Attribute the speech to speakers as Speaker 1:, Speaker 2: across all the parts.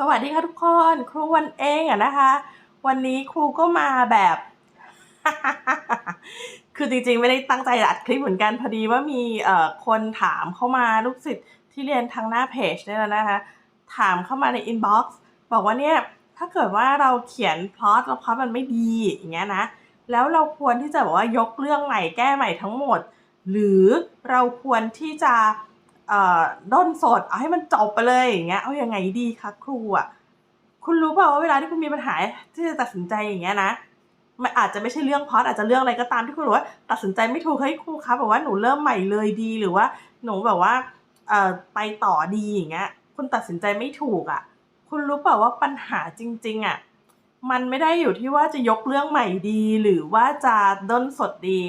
Speaker 1: สวัสดีค่ะทุกคนครูวันเองอะนะคะ วันนี้ครูก็มาแบบ คือจริงๆ ไม่ได้ตั้งใจอัดคลิปเหมือนกันพอดีว่ามีเอ่อคนถามเข้ามาลูกศิษย์ที่เรียนทางหน้าเพจเนี่ยนะคะ ถามเข้ามาในอินบ็อกซ์บอกว่าเนี่ยถ้าเกิดว่าเราเขียนพล็อตแล้วพล็อตมันไม่ดีอย่างเงี้ยนะ แล้วเราควรที่จะแบบว่ายกเรื่องใหม่แก้ใหม่ทั้งหมด หรือเราควรที่จะ ด้นสดเอาให้มันจบไปเลยอย่างเงี้ยเอายังไงดีคะครูอะคุณรู้เปล่าว่าเวลาที่คุณมีปัญหาที่จะตัดสินใจอย่างเงี้ยนะมันอาจจะไม่ใช่เรื่องพอตอาจจะเรื่องอะไรก็ตามที่คุณบอกว่า ตัดสินใจไม่ถูกเฮ้ยครูคะแบบว่าหนูเริ่มใหม่เลยดีหรือว่าหนูแบบว่าเอ่อไปต่อดีอย่างเงี้ย คุณตัดสินใจไม่ถูกอะ คุณรู้เปล่าว่าปัญหาจริง ๆอะมันไม่ได้อยู่ที่ว่าจะยกเรื่องใหม่ดี หรือว่าจะด้นสดดี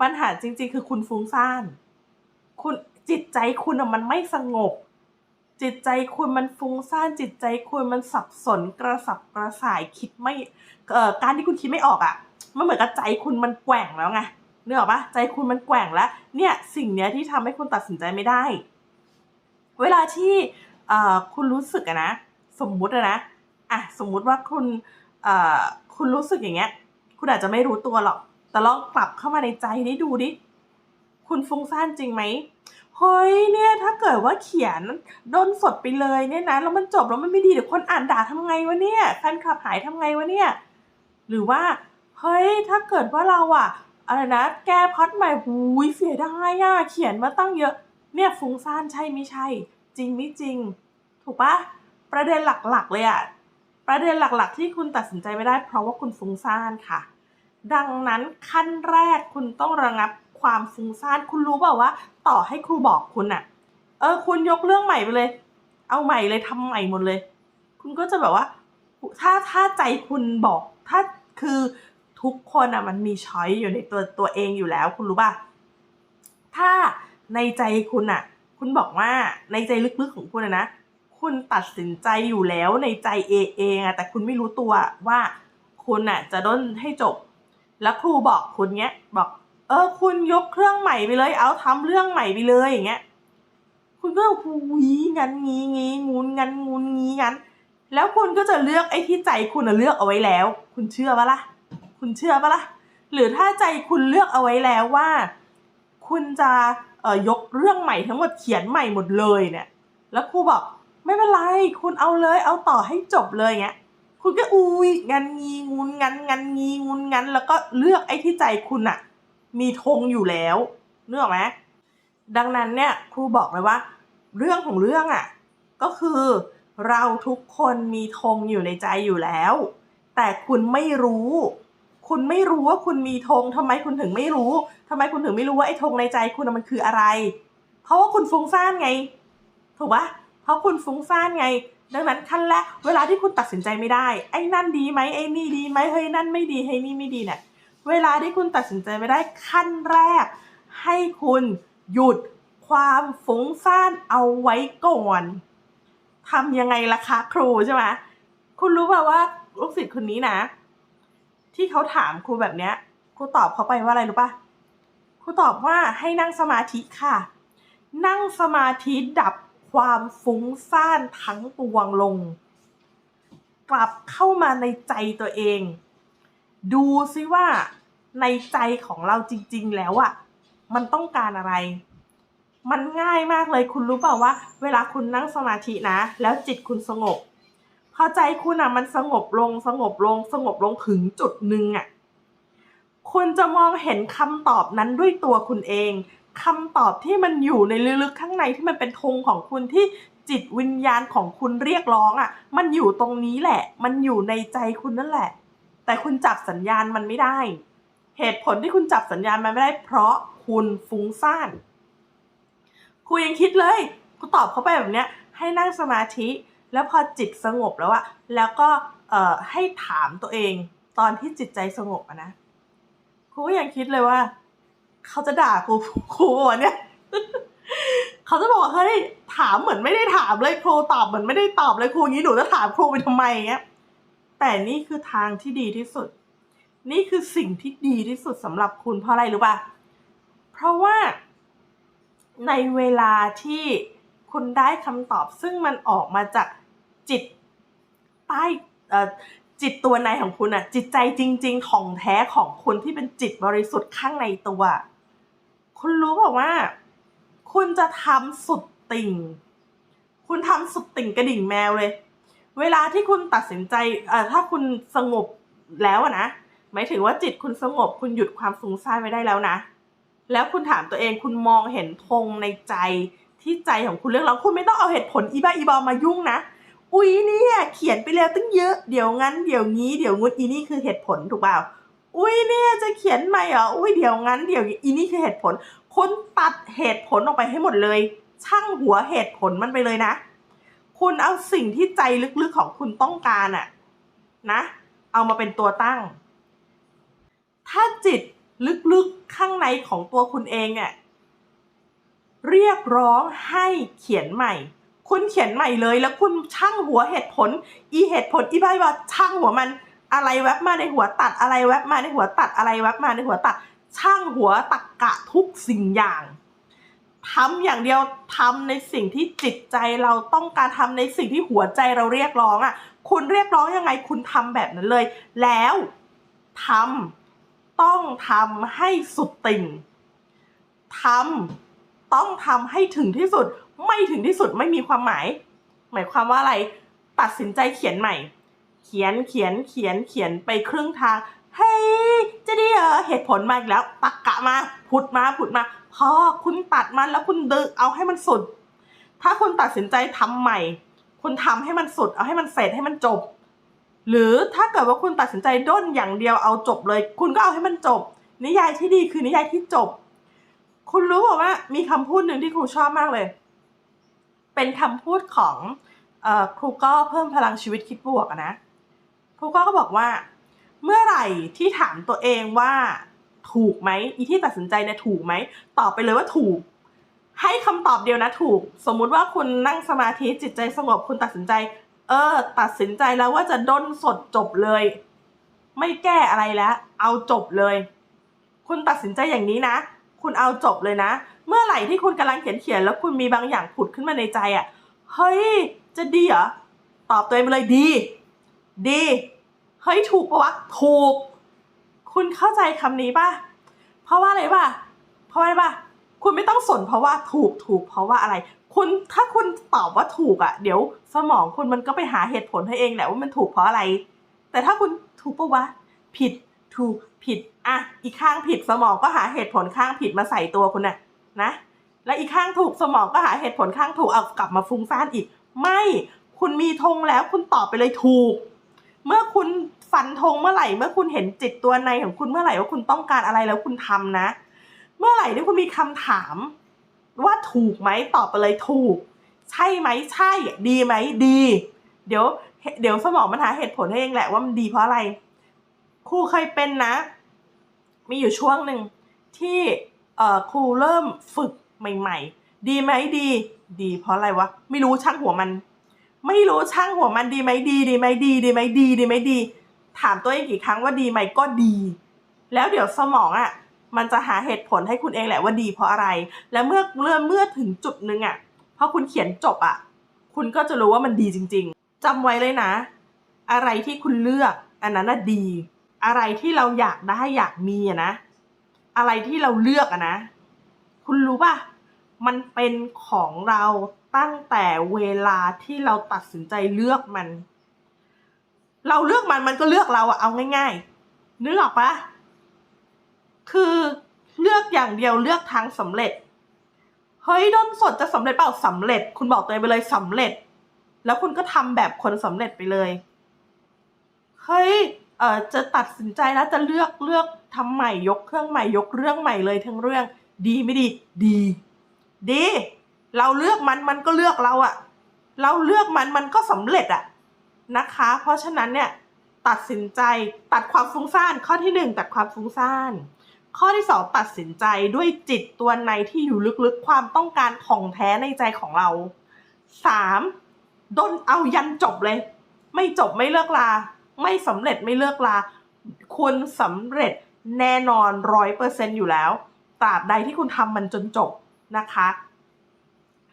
Speaker 1: ปัญหาจริง ๆ คือคุณฟุ้งซ่าน คุณ จิตใจคุณอะมันไม่สงบ จิตใจคุณมันฟุ้งซ่านจิตใจคุณมันสับสนกระสับกระส่ายคิดไม่เอ่อการที่คุณคิดไม่ออกอะมันเหมือนกับใจคุณมันแกว่งแล้วไงนึกออกปะใจคุณมันแกว่งแล้ว เนี่ยสิ่งเนี้ยที่ทำให้คุณตัดสินใจไม่ได้ เวลาที่เอ่อคุณรู้สึกอะนะ สมมุติอะนะอะสมมุติว่าคุณเอ่อคุณรู้สึกอย่างเงี้ย คุณอาจจะไม่รู้ตัวหรอก แต่ลองกลับเข้ามาในใจนี้ดูดิ คุณฟุ้งซ่านจริงไหม เฮ้ยเนี่ยถ้าเกิดว่าเขียนด้นสดไปเลยเนี่ยนะแล้วมันจบแล้วมันไม่ดีเดี๋ยวคนอ่านด่าทำไงวะเนี่ยแฟนคลับหายทำไงวะเนี่ยหรือว่าเฮ้ยถ้าเกิดว่าเราอะอะไรนะแก้พอดใหม่หูยเสียดายอะเขียนมาตั้งเยอะ เนี่ยฟุ้งซ่านใช่ไม่ใช่ จริงไม่จริง ถูกปะประเด็นหลักๆเลยอะประเด็นหลักๆ ที่คุณตัดสินใจไม่ได้เพราะว่าคุณฟุ้งซ่านค่ะ ดังนั้นขั้นแรกคุณต้องระงับ ความฟุ้งซ่านคุณรู้เปล่าว่า ต่อให้ครูบอกคุณอะเออ คุณยกเรื่องใหม่ไปเลย เอาใหม่เลยทำใหม่หมดเลย คุณก็จะแบบว่า ถ้าถ้าใจคุณบอก ถ้าคือทุกคนอะมันมีช้อยอยู่ในตัวตัวเองอยู่แล้ว คุณรู้ป่ะถ้าในใจคุณอะคุณบอกว่าในใจลึกๆของคุณอะนะคุณตัดสินใจอยู่แล้วในใจเอเองอะแต่คุณไม่รู้ตัวว่าคุณอะจะด้นให้จบ แล้วครูบอกคุณเงี้ย บอก เออคุณยกเครื่องใหม่ไปเลย เอาทำเรื่องใหม่ไปเลยอย่างเงี้ย คุณก็หูยงันงี้งี้งูนงันงูนงี้งันแล้วคุณก็จะเลือกไอ้ที่ใจคุณอะเลือกเอาไว้แล้ว คุณเชื่อปะล่ะ คุณเชื่อปะล่ะ หรือถ้าใจคุณเลือกเอาไว้แล้วว่า คุณจะเอ่อยกเรื่องใหม่ทั้งหมดเขียนใหม่หมดเลยเนี่ย แล้วครูบอกไม่เป็นไร คุณเอาเลย เอาต่อให้จบเลยเงี้ย คุณก็อุ้ยงันงีงูนงันงันงีงูนงัน แล้วก็เลือกไอ้ที่ใจคุณอะ มีธงอยู่แล้วเนึกออกไหมดังนั้นเนี่ยครูบอกเลยว่า เรื่องของเรื่องอะก็คือเราทุกคนมีธงอยู่ในใจอยู่แล้ว แต่คุณไม่รู้ คุณไม่รู้ว่าคุณมีธงทำไมคุณถึงไม่รู้ทำไมคุณถึงไม่รู้ว่าไอ้ธงในใจคุณมันคืออะไร เพราะว่าคุณฟุ้งซ่านไง ถูกปะเพราะคุณฟุ้งซ่านไง ดังนั้นขั้นแรกเวลาที่คุณตัดสินใจไม่ได้ ไอ้นั่นดีไหมไอ้นี่ดีไหมเฮ้ยนั่นไม่ดีเฮ้ยนี่ไม่ดีเนี่ย เวลาที่คุณตัดสินใจไม่ได้ขั้นแรก ให้คุณหยุดความฟุ้งซ่านเอาไว้ก่อนทำยังไงล่ะคะครูใช่ไหมคุณรู้ป่าว่าลูกศิษย์คนนี้นะ ที่เขาถามครูแบบเนี้ยครูตอบเขาไปว่าอะไรรู้ป่ะครูตอบว่าให้นั่งสมาธิค่ะ นั่งสมาธิดับความฟุ้งซ่านทั้งปวงลง กลับเข้ามาในใจตัวเอง ดูซิว่าในใจของเราจริง ๆ แล้วอะมันต้องการอะไร มันง่ายมากเลยคุณรู้เปล่าว่า เวลาคุณนั่งสมาธินะ แล้วจิตคุณสงบ พอใจคุณอะมันสงบลงสงบลง สงบลงถึงจุดหนึ่งอะคุณจะมองเห็นคำตอบนั้นด้วยตัวคุณเองคำตอบที่มันอยู่ในลึกๆข้างในที่มันเป็นธงของคุณที่จิตวิญญาณของคุณเรียกร้องอะมันอยู่ตรงนี้แหละ มันอยู่ในใจคุณนั่นแหละ แต่คุณจับสัญญาณมันไม่ได้ เหตุผลที่คุณจับสัญญาณมันไม่ได้ เพราะคุณฟุ้งซ่านครูยังคิดเลยครูตอบเขาไปแบบเนี้ย ให้นั่งสมาธิ แล้วพอจิตสงบแล้วอะแล้วก็เอ่อให้ถามตัวเอง ตอนที่จิตใจสงบอะนะครูก็ยังคิดเลยว่า เขาจะด่าครูครูวะเนี่ยเขาจะบอกว่าเฮ้ยถามเหมือนไม่ได้ถามเลยครูตอบเหมือนไม่ได้ตอบเลยครูงี้หนูจะถามครูไปทำไมเงี้ย แต่นี่คือทางที่ดีที่สุด นี่คือสิ่งที่ดีที่สุดสำหรับคุณเพราะอะไรรู้ป่ะ เพราะว่า ในเวลาที่คุณได้คำตอบซึ่งมันออกมาจากจิตใต้จิตตัวในของคุณอะจิตใจจริง ๆ ของแท้ของคุณที่เป็นจิตบริสุทธิ์ข้างในตัว คุณรู้เปล่าว่า คุณจะทำสุดติ่ง คุณทำสุดติ่งกระดิ่งแมวเลย เวลาที่คุณตัดสินใจเอ่อถ้าคุณสงบแล้วนะหมายถึงว่าจิตคุณสงบคุณหยุดความฟุ้งซ่านไว้ได้แล้วนะ แล้วคุณถามตัวเองคุณมองเห็นธงในใจที่ใจของคุณเรื่องแล้วคุณไม่ต้องเอาเหตุผลอีบ้าอีบอมายุ่งนะ อุ๊ยเนี่ยเขียนไปแล้วตั้งเยอะเดี๋ยวงั้นเดี๋ยวงี้เดี๋ยวงุดอีนี่คือเหตุผลถูกเปล่า อุ๊ยเนี่ยจะเขียนใหม่เหรออุ้ยเดี๋ยวงั้นเดี๋ยวอีนี่คือเหตุผลคุณตัดเหตุผลออกไปให้หมดเลย ช่างหัวเหตุผลมันไปเลยนะ คุณเอาสิ่งที่ใจลึกๆของคุณต้องการอะนะ เอามาเป็นตัวตั้ง ถ้าจิตลึกๆข้างในของตัวคุณเองเนี่ยเรียกร้องให้เขียนใหม่ คุณเขียนใหม่เลย แล้วคุณช่างหัวเหตุผล อีเหตุผลอีใบว่าช่างหัวมันอะไรแวบมาในหัวตัดอะไรแวบมาในหัวตัดอะไรแวบมาในหัวตัด ช่างหัวตักกะทุกสิ่งอย่าง ทำอย่างเดียวทำในสิ่งที่จิตใจเราต้องการทำในสิ่งที่หัวใจเราเรียกร้องอะ คุณเรียกร้องยังไงคุณทำแบบนั้นเลย แล้วทำต้องทำให้สุดติ่งทำต้องทำให้ถึงที่สุด ไม่ถึงที่สุดไม่มีความหมาย หมายความว่าอะไร ตัดสินใจเขียนใหม่ เขียนเขียนเขียนเขียนไปครึ่งทางเฮ้ย จะดีเหรอเหตุผลมาอีกแล้วตักกะมาผุดมาผุดมาพอคุณตัดมันแล้วคุณดึงเอาให้มันสุด ถ้าคุณตัดสินใจทำใหม่ คุณทำให้มันสุด เอาให้มันเสร็จให้มันจบ หรือถ้าเกิดว่าคุณตัดสินใจด้นอย่างเดียวเอาจบเลย คุณก็เอาให้มันจบ นิยายที่ดีคือนิยายที่จบ คุณรู้เปล่าว่ามีคำพูดหนึ่งที่ครูชอบมากเลย เป็นคำพูดของอครูก็เพิ่มพลังชีวิตคิดบวกนะครูก็ก็บอกว่า เมื่อไหร่ที่ถามตัวเองว่าถูกไหมอีที่ตัดสินใจเนี่ยถูกไหมตอบไปเลยว่าถูก ให้คำตอบเดียวนะถูก สมมุติว่าคุณนั่งสมาธิจิตใจสงบคุณตัดสินใจ เออ ตัดสินใจแล้วว่าจะด้นสดจบเลย ไม่แก้อะไรแล้ว เอาจบเลย คุณตัดสินใจอย่างนี้นะ คุณเอาจบเลยนะ เมื่อไหร่ที่คุณกำลังเขียนเขียนๆแล้วคุณมีบางอย่างผุดขึ้นมาในใจอะ่ะเฮ้ยจะดีเหรอตอบตัวเองไปเลยดี ดี เฮ้ยถูกปะวะถูก คุณเข้าใจคำนี้ปะเพราะว่าอะไรปะเพราะว่าอะไรปะคุณไม่ต้องสนเพราะว่าถูกถูกเพราะว่าอะไร คุณถ้าคุณตอบว่าถูกอะ่ะ เดี๋ยวสมองคุณมันก็ไปหาเหตุผลให้เองแหละว่ามันถูกเพราะอะไร แต่ถ้าคุณถูกปะวะผิดถูกผิดอะอีกข้างผิดสมองก็หาเหตุผลข้างผิดมาใส่ตัวคุณน่ะนะ และอีกข้างถูกสมองก็หาเหตุผลข้างถูกเอากลับมาฟุ้งซ่านอีก ไม่คุณมีธงแล้วคุณตอบไปเลยถูก เมื่อคุณ ฟันธงเมื่อไหร่เมื่อคุณเห็นจิตตัวในของคุณเมื่อไหร่ว่าคุณต้องการอะไรแล้วคุณทำนะ เมื่อไหร่ที่คุณมีคำถาม ว่าถูกไหมตอบไปเลยถูก ใช่ไหมใช่ ดีไหมดี เดี๋ยว เดี๋ยวสมองมันหาเหตุผลให้เองแหละว่ามันดีเพราะอะไรครูเคยเป็นนะ มีอยู่ช่วงหนึ่งที่เออครูเริ่มฝึกใหม่ ๆ ดีไหมดี ดี เพราะอะไรวะไม่รู้ช่างหัวมัน ไม่รู้ช่างหัวมันดีไหมดี ดีไหมดี ดีไหมดีดีไหมดี ถามตัวเองกี่ครั้งว่าดีไหมก็ดี แล้วเดี๋ยวสมองอะมันจะหาเหตุผลให้คุณเองแหละว่าดีเพราะอะไร แล้วเมื่อเมื่อเมื่อถึงจุดนึงอะพอคุณเขียนจบอะ คุณก็จะรู้ว่ามันดีจริง ๆจำไว้เลยนะ อะไรที่คุณเลือกอันนั้นน่ะดี อะไรที่เราอยากได้อยากมีอะนะ อะไรที่เราเลือกอะนะ คุณรู้ป่ะมันเป็นของเราตั้งแต่เวลาที่เราตัดสินใจเลือกมัน เราเลือกมันมันก็เลือกเราอะเอาง่ายๆนึกออกปะคือเลือกอย่างเดียวเลือกทางสำเร็จ เฮ้ยด้นสดจะสำเร็จเปล่าสำเร็จ คุณบอกตัวเองไปเลยสำเร็จ แล้วคุณก็ทำแบบคนสำเร็จไปเลย เฮ้ยเออจะตัดสินใจแล้วจะเลือกเลือกทำใหม่ยกเครื่องใหม่ยกเรื่องใหม่เลยทั้งเรื่อง ดีไม่ดี ดี ดี เราเลือกมันมันก็เลือกเราอะเราเลือกมันมันก็สำเร็จอะ นะคะ เพราะฉะนั้นเนี่ยตัดสินใจตัดความฟุ้งซ่าน ข้อที่หนึ่งตัดความฟุ้งซ่าน ข้อที่สองตัดสินใจด้วยจิตตัวในที่อยู่ลึกๆความต้องการของแท้ในใจของเราสามด้นเอายันจบเลย ไม่จบไม่เลิกลา ไม่สำเร็จไม่เลิกลา คุณสำเร็จแน่นอนร้อยเปอร์เซ็นอยู่แล้วตราบใดที่คุณทำมันจนจบนะคะ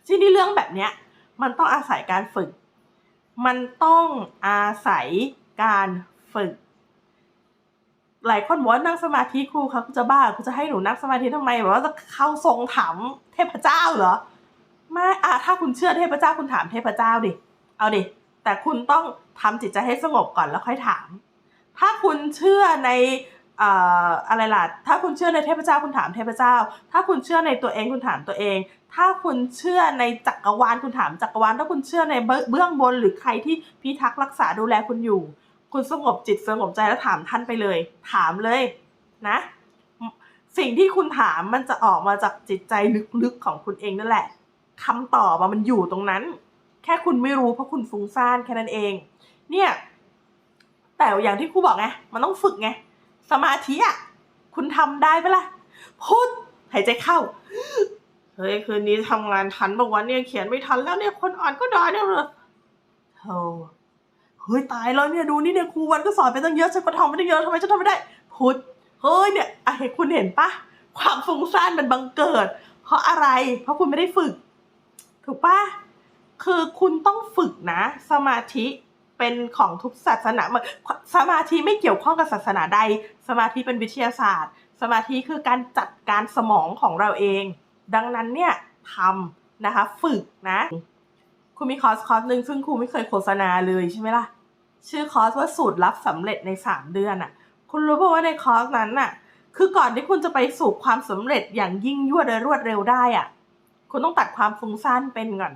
Speaker 1: ที่นี่เรื่องแบบเนี้ยมันต้องอาศัยการฝึก มันต้องอาศัยการฝึก หลายคนบอกว่านั่งสมาธิครูครับจะบ้าครูจะให้หนูนั่งสมาธิทำไมแบบว่าจะเข้าทรงถามเทพเจ้าเหรอไม่อะถ้าคุณเชื่อเทพเจ้าคุณถามเทพเจ้าดิ เอาดิ แต่คุณต้องทำจิตใจให้สงบก่อนแล้วค่อยถาม ถ้าคุณเชื่อใน อะไรล่ะ ถ้าคุณเชื่อในเทพเจ้าคุณถามเทพเจ้า ถ้าคุณเชื่อในตัวเองคุณถามตัวเอง ถ้าคุณเชื่อในจักรวาลคุณถามจักรวาล ถ้าคุณเชื่อในเบื้องบนหรือใครที่พิทักษ์รักษาดูแลคุณอยู่ คุณสงบจิตสงบใจแล้วถามท่านไปเลย ถามเลยนะ สิ่งที่คุณถามมันจะออกมาจากจิตใจลึกๆของคุณเองนั่นแหละคำตอบมันอยู่ตรงนั้น แค่คุณไม่รู้เพราะคุณฟุ้งซ่านแค่นั้นเอง เนี่ย แต่อย่างที่ครูบอกไง มันต้องฝึกไง สมาธิอะคุณทำได้ปะล่ะพูดหายใจเข้าเฮ้ยคืนนี้ทำงานทันบอกว่าวะเนี่ยเขียนไม่ทันแล้วเนี่ยคนอ่านก็ได้เนี่ยเลยโธ่เฮ้ยตายแล้วเนี่ยดูนี่เนี่ยครูวันก็สอนไปตั้งเยอะฉันก็ทำไม่ได้เยอะทำไมฉันทำไม่ได้พูดเฮ้ยเนี่ยอะเห็นคุณเห็นปะความฟุ้งซ่านมันบังเกิด เพราะอะไร เพราะคุณไม่ได้ฝึก ถูกปะคือคุณต้องฝึกนะ สมาธิ เป็นของทุกศาสนาสมาธิไม่เกี่ยวข้องกับศาสนาใด สมาธิเป็นวิทยาศาสตร์ สมาธิคือการจัดการสมองของเราเอง ดังนั้นเนี่ยทำนะคะฝึกนะคุณมีคอร์สคอร์สหนึ่งซึ่งครูไม่เคยโฆษณาเลยใช่ไหมล่ะชื่อคอร์สว่าสูตรลับสำเร็จใน 3 เดือนอะ่ะ คุณรู้ป่าวว่าในคอร์สนั้นน่ะ คือก่อนที่คุณจะไปสู่ความสำเร็จอย่างยิ่งยวดและรวดเร็วได้อะ คุณต้องตัดความฟุ้งซ่านเป็นก่อน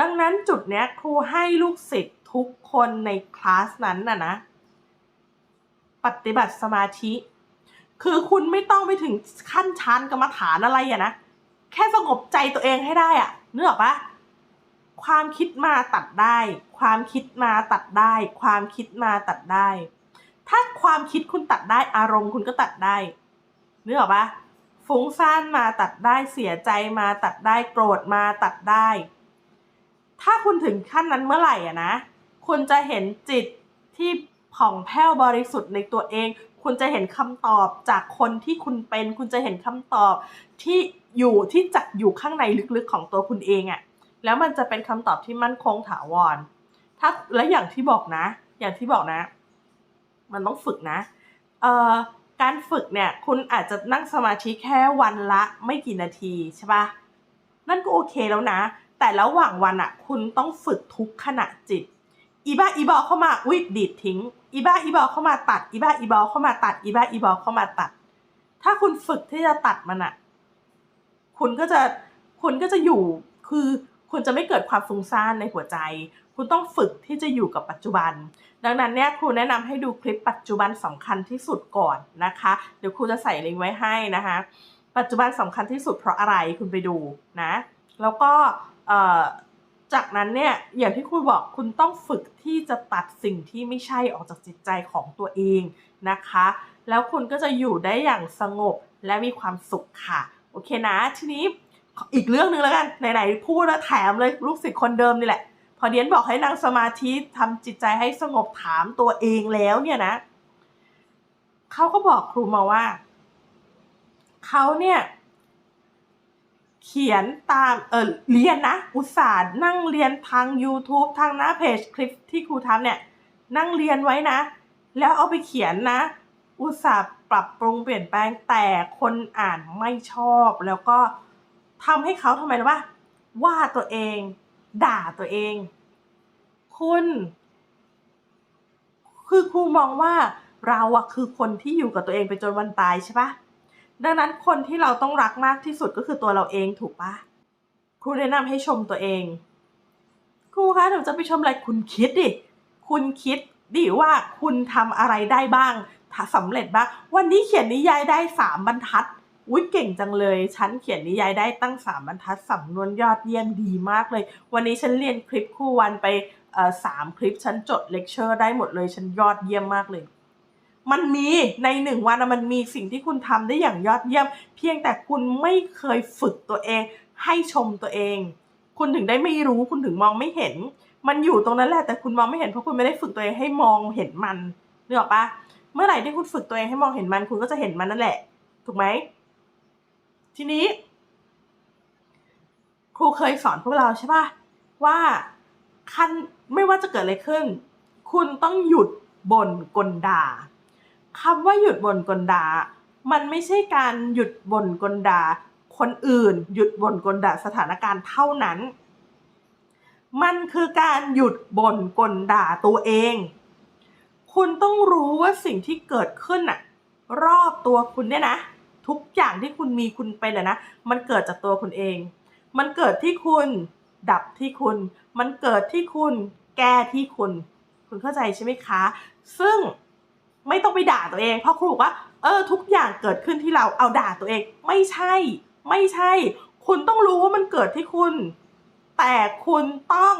Speaker 1: ดังนั้นจุดเนี้ยครูให้ลูกศิษย์ ทุกคนในคลาสนั้นน่ะนะ ปฏิบัติสมาธิ คือคุณไม่ต้องไปถึงขั้นชั้นกรรมฐานอะไรอะนะ แค่สงบใจตัวเองให้ได้อะนึกออกปะความคิดมาตัดได้ ความคิดมาตัดได้ ความคิดมาตัดได้ ถ้าความคิดคุณตัดได้อารมณ์คุณก็ตัดได้นึกออกปะฟุ้งซ่านมาตัดได้เสียใจมาตัดได้โกรธมาตัดได้ ถ้าคุณถึงขั้นนั้นเมื่อไหร่อะนะ คุณจะเห็นจิตที่ผ่องแผ้วบริสุทธิ์ในตัวเอง คุณจะเห็นคำตอบจากคนที่คุณเป็น คุณจะเห็นคำตอบที่อยู่ที่จักอยู่ข้างในลึกๆของตัวคุณเองอะแล้วมันจะเป็นคำตอบที่มั่นคงถาวร ถ้าและอย่างที่บอกนะ อย่างที่บอกนะ มันต้องฝึกนะ เอ่อการฝึกเนี่ย คุณอาจจะนั่งสมาธิแค่วันละไม่กี่นาทีใช่ปะนั่นก็โอเคแล้วนะ แต่ระหว่างวันอะคุณต้องฝึกทุกขณะจิต อีบ้าอีบอเข้ามาอุ้ยดีดทิ้ง อีบ้าอีบอเข้ามาตัด อีบ้าอีบอเข้ามาตัด อีบ้าอีบอเข้ามาตัด ถ้าคุณฝึกที่จะตัดมันอะคุณก็จะคุณก็จะอยู่ คือคุณจะไม่เกิดความฟุ้งซ่านในหัวใจ คุณต้องฝึกที่จะอยู่กับปัจจุบัน ดังนั้นเนี่ยครูแนะนำให้ดูคลิปปัจจุบันสำคัญที่สุดก่อนนะคะ เดี๋ยวครูจะใส่ลิงก์ไว้ให้นะคะ ปัจจุบันสำคัญที่สุดเพราะอะไรคุณไปดูนะ แล้วก็เอ่อ จากนั้นเนี่ยอย่างที่ครูบอกคุณต้องฝึกที่จะตัดสิ่งที่ไม่ใช่ออกจากจิตใจของตัวเองนะคะ แล้วคุณก็จะอยู่ได้อย่างสงบและมีความสุขค่ะ โอเคนะ ทีนี้อีกเรื่องหนึ่งแล้วกัน ไหนๆพูดแล้วแถมเลยลูกศิษย์คนเดิมนี่แหละ พอเดียนบอกให้นั่งสมาธิทำจิตใจให้สงบถามตัวเองแล้วเนี่ยนะเขาก็บอกครูมาว่าเขาเนี่ย เขียนตามเออเรียนนะ อุตส่าห์นั่งเรียนทาง YouTube ทางหน้าเพจคลิปที่ครูทำเนี่ย นั่งเรียนไว้นะ แล้วเอาไปเขียนนะ อุตส่าห์ปรับปรุงเปลี่ยนแปลงแต่คนอ่านไม่ชอบ แล้วก็ทำให้เขาทำไมรู้ป่ะว่าตัวเอง ด่าตัวเอง คุณ คือครูมองว่าเราอะคือคนที่อยู่กับตัวเองไปจนวันตายใช่ปะ ดังนั้นคนที่เราต้องรักมากที่สุดก็คือตัวเราเองถูกปะครูแนะนำให้ชมตัวเอง ครูคะหนูจะไปชมอะไรคุณคิดดิ คุณคิดดิว่าคุณทำอะไรได้บ้างถ้าสำเร็จบ้าง วันนี้เขียนนิยายได้สามบรรทัดอุ้ยเก่งจังเลย ฉันเขียนนิยายได้ตั้งสามบรรทัดสำนวนยอดเยี่ยมดีมากเลย วันนี้ฉันเรียนคลิปคู่วันไปสามคลิป ฉันจดเลคเชอร์ได้หมดเลย ฉันยอดเยี่ยมมากเลย มันมีในหนึ่งวันอะมันมีสิ่งที่คุณทำได้อย่างยอดเยี่ยม เพียงแต่คุณไม่เคยฝึกตัวเอง ให้ชมตัวเอง คุณถึงได้ไม่รู้คุณถึงมองไม่เห็น มันอยู่ตรงนั้นแหละแต่คุณมองไม่เห็นเพราะคุณไม่ได้ฝึกตัวเองให้มองเห็นมันนึกออกปะเมื่อไหร่ที่คุณฝึกตัวเองให้มองเห็นมัน คุณก็จะเห็นมันนั่นแหละ ถูกไหมทีนี้ ครูเคยสอนพวกเราใช่ปะว่าคันไม่ว่าจะเกิดอะไรขึ้น คุณต้องหยุดบ่นกลด่า คำว่าหยุดบ่นกลด่ามันไม่ใช่การหยุดบ่นกลด่าคนอื่น หยุดบ่นกลด่าสถานการณ์เท่านั้น มันคือการหยุดบ่นกลด่าตัวเอง คุณต้องรู้ว่าสิ่งที่เกิดขึ้นอะรอบตัวคุณเนี่ยนะ ทุกอย่างที่คุณมีคุณเป็นอะนะ มันเกิดจากตัวคุณเอง มันเกิดที่คุณดับที่คุณ มันเกิดที่คุณ แก้ที่คุณ คุณเข้าใจใช่ไหมคะ ซึ่ง ไม่ต้องไปด่าตัวเอง เพราะครูบอกว่าเออทุกอย่างเกิดขึ้นที่เราเอาด่าตัวเอง ไม่ใช่ ไม่ใช่ คุณต้องรู้ว่ามันเกิดที่คุณ แต่คุณต้อง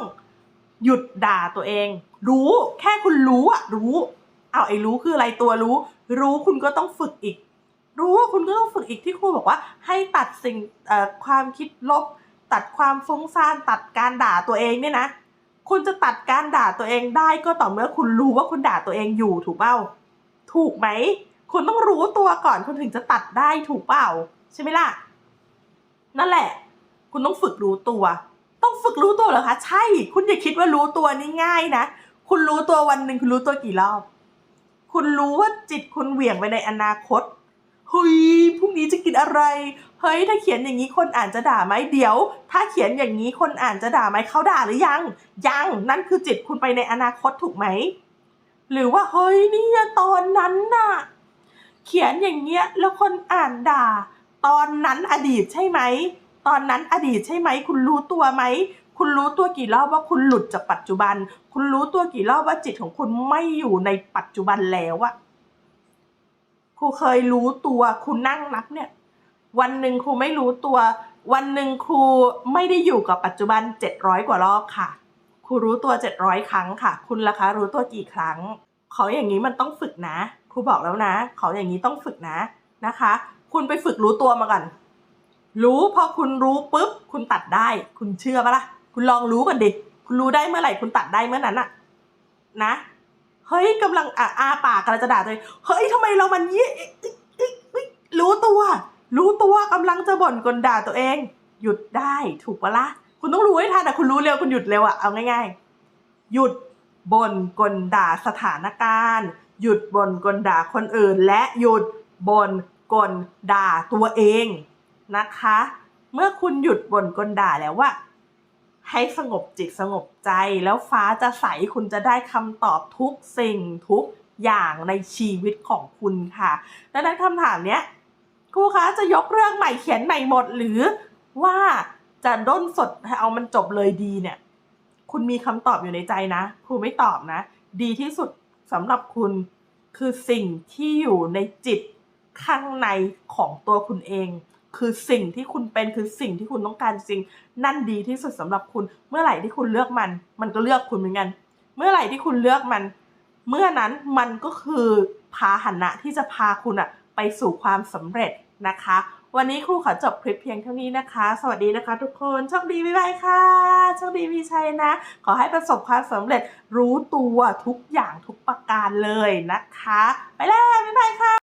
Speaker 1: หยุดด่าตัวเอง รู้แค่คุณรู้อะรู้เอาไอ้รู้คืออะไรตัวรู้ รู้คุณก็ต้องฝึกอีก รู้ว่าคุณก็ต้องฝึกอีกที่ครูบอกว่า ให้ตัดสิ่งความคิดลบ ตัดความฟุ้งซ่านตัดการด่าตัวเองเนี่ยนะ คุณจะตัดการด่าตัวเองได้ก็ต่อเมื่อคุณรู้ว่าคุณด่าตัวเองอยู่ถูกเปล่า ถูกไหม คุณต้องรู้ตัวก่อนคุณถึงจะตัดได้ถูกเปล่า ใช่ไหมล่ะ นั่นแหละ คุณต้องฝึกรู้ตัว ต้องฝึกรู้ตัวเหรอคะ ใช่ คุณอย่าคิดว่ารู้ตัวนี่ง่ายนะ คุณรู้ตัววันหนึ่งคุณรู้ตัวกี่รอบ คุณรู้ว่าจิตคุณเหวี่ยงไปในอนาคตเฮ้ยพรุ่งนี้จะกินอะไร เฮ้ย ถ้าเขียนอย่างนี้คนอ่านจะด่าไหมเดี๋ยว ถ้าเขียนอย่างนี้คนอ่านจะด่าไหมเขาด่าหรือยัง ยัง นั่นคือจิตคุณไปในอนาคตถูกไหม หรือว่าเฮ้ยเนี่ยตอนนั้นน่ะ เขียนอย่างเงี้ยแล้วคนอ่านด่า ตอนนั้นอดีตใช่ไหม ตอนนั้นอดีตใช่ไหม คุณรู้ตัวไหม คุณรู้ตัวกี่รอบว่าคุณหลุดจากปัจจุบัน คุณรู้ตัวกี่รอบว่าจิตของคุณไม่อยู่ในปัจจุบันแล้วอะครูเคยรู้ตัวครูนั่งนับเนี่ย วันหนึ่งครูไม่รู้ตัว วันหนึ่งครูไม่ได้อยู่กับปัจจุบันเจ็ดร้อยกว่ารอบค่ะ รูรู้ตัวเจ็ดร้อยครั้งค่ะ คุณล่ะคะรู้ตัวกี่ครั้ง ขออย่างนี้มันต้องฝึกนะ ครูบอกแล้วนะ ขออย่างนี้ต้องฝึกนะนะคะ คุณไปฝึกรู้ตัวมาก่อนรู้พอคุณรู้ปุ๊บคุณตัดได้ คุณเชื่อปะล่ะ คุณลองรู้กันดิคุณรู้ได้เมื่อไหร่คุณตัดได้เมื่อนั้นอะนะเฮ้ยกำลังออาปากกำลังจะด่าตัวเองเฮ้ยทำไมเรามันเยี่ยรู้ตัว รู้ตัวกำลังจะบ่นกลด่าตัวเอง หยุดได้ถูกปะล่ะ คุณต้องรู้ให้ทันอะคุณรู้เร็วคุณหยุดเร็วอะเอาง่าย ๆ หยุดบ่นกลด่าสถานการณ์ หยุดบ่นกลด่าคนอื่น และหยุดบ่นกลด่าตัวเองนะคะ เมื่อคุณหยุดบ่นกลด่าแล้วว่า ให้สงบจิตสงบใจแล้วฟ้าจะใสคุณจะได้คำตอบทุกสิ่งทุกอย่างในชีวิตของคุณค่ะดังนั้นคำถามเนี้ยครูคะจะยกเรื่องใหม่เขียนใหม่หมดหรือว่า จะด้นสดให้เอามันจบเลยดีเนี่ย คุณมีคำตอบอยู่ในใจนะ ครูไม่ตอบนะ ดีที่สุดสำหรับคุณคือสิ่งที่อยู่ในจิตข้างในของตัวคุณเอง คือสิ่งที่คุณเป็นคือสิ่งที่คุณต้องการจริง นั่นดีที่สุดสำหรับคุณ เมื่อไหร่ที่คุณเลือกมัน มันก็เลือกคุณเหมือนกัน เมื่อไหร่ที่คุณเลือกมัน เมื่อนั้นมันก็คือพาหนะที่จะพาคุณอะไปสู่ความสำเร็จนะคะ วันนี้ครูขอจบคลิปเพียงเท่านี้นะคะ สวัสดีนะคะทุกคน โชคดีบ๊ายบายค่ะ โชคดีมีชัยนะ ขอให้ประสบความสำเร็จรู้ตัวทุกอย่างทุกประการเลยนะคะ ไปแล้วบ๊ายบายค่ะ